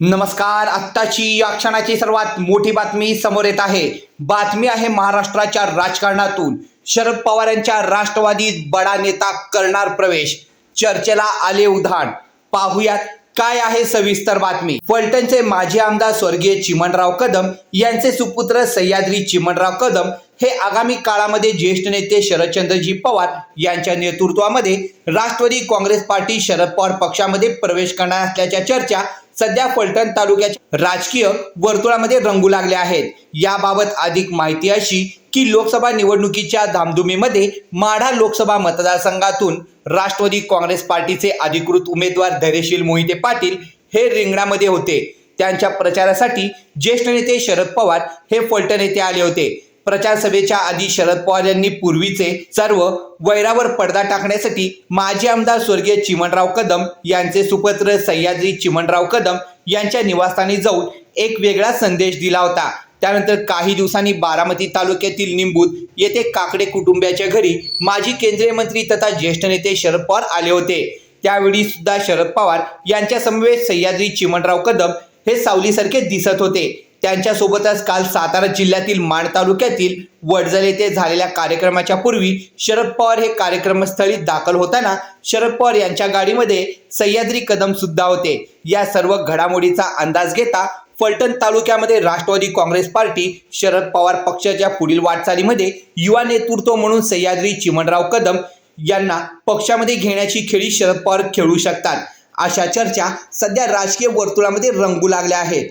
नमस्कार. आत्ताची या क्षणाची सर्वात मोठी बातमी समोर येत आहे. बातमी आहे महाराष्ट्राच्या राजकारणातून. शरद पवार यांच्या राष्ट्रवादीत बडा नेता करणार प्रवेश. चर्चेला आले उधाण. पाहुयात काय आहे सविस्तर बातमी. फलटणचे माजी आमदार स्वर्गीय चिमणराव कदम यांचे सुपुत्र सह्याद्री चिमणराव कदम हे आगामी काळामध्ये ज्येष्ठ नेते शरदचंद्रजी पवार यांच्या नेतृत्वामध्ये राष्ट्रवादी काँग्रेस पार्टी शरद पवार पक्षामध्ये प्रवेश करणार असल्याच्या चर्चा सध्या फलटण तालुक्याच्या राजकीय वर्तुळामध्ये रंगू लागले आहेत. याबाबत अधिक माहिती अशी की लोकसभा निवडणुकीच्या धामधुमीमध्ये माढा लोकसभा मतदारसंघातून राष्ट्रवादी काँग्रेस पार्टीचे अधिकृत उमेदवार धैर्यशील मोहिते पाटील हे रिंगणामध्ये होते. त्यांच्या प्रचारासाठी ज्येष्ठ नेते शरद पवार हे फलटण येथे आले होते. प्रचारसभेच्या आधी शरद पवार यांनी पूर्वीचे सर्व वैरावर पडदा टाकण्यासाठी माजी आमदार स्वर्गीय चिमणराव कदम यांचे सुपुत्र सह्याद्री चिमणराव कदम यांच्या निवासस्थानी जाऊन एक वेगळा संदेश दिला होता. त्यानंतर काही दिवसांनी बारामती तालुक्यातील निंबूत येथे काकडे कुटुंबियाच्या घरी माजी केंद्रीय मंत्री तथा ज्येष्ठ नेते शरद पवार आले होते. त्यावेळी सुद्धा शरद पवार यांच्या समवेत सह्याद्री चिमणराव कदम हे सावलीसारखे दिसत होते. त्यांच्यासोबतच काल सातारा जिल्ह्यातील माण तालुक्यातील वडजल येथे झालेल्या कार्यक्रमाच्या पूर्वी शरद पवार हे कार्यक्रमस्थळी दाखल होताना शरद पवार यांच्या गाडीमध्ये सह्याद्री कदम सुद्धा होते. या सर्व घडामोडीचा अंदाज घेता फलटण तालुक्यामध्ये राष्ट्रवादी काँग्रेस पार्टी शरद पवार पक्षाच्या पुढील वाटचालीमध्ये युवा नेतृत्व म्हणून सह्याद्री चिमणराव कदम यांना पक्षामध्ये घेण्याची खेळी शरद पवार खेळू शकतात. अशा चर्चा सध्या राजकीय वर्तुळामध्ये रंगू लागल्या आहेत.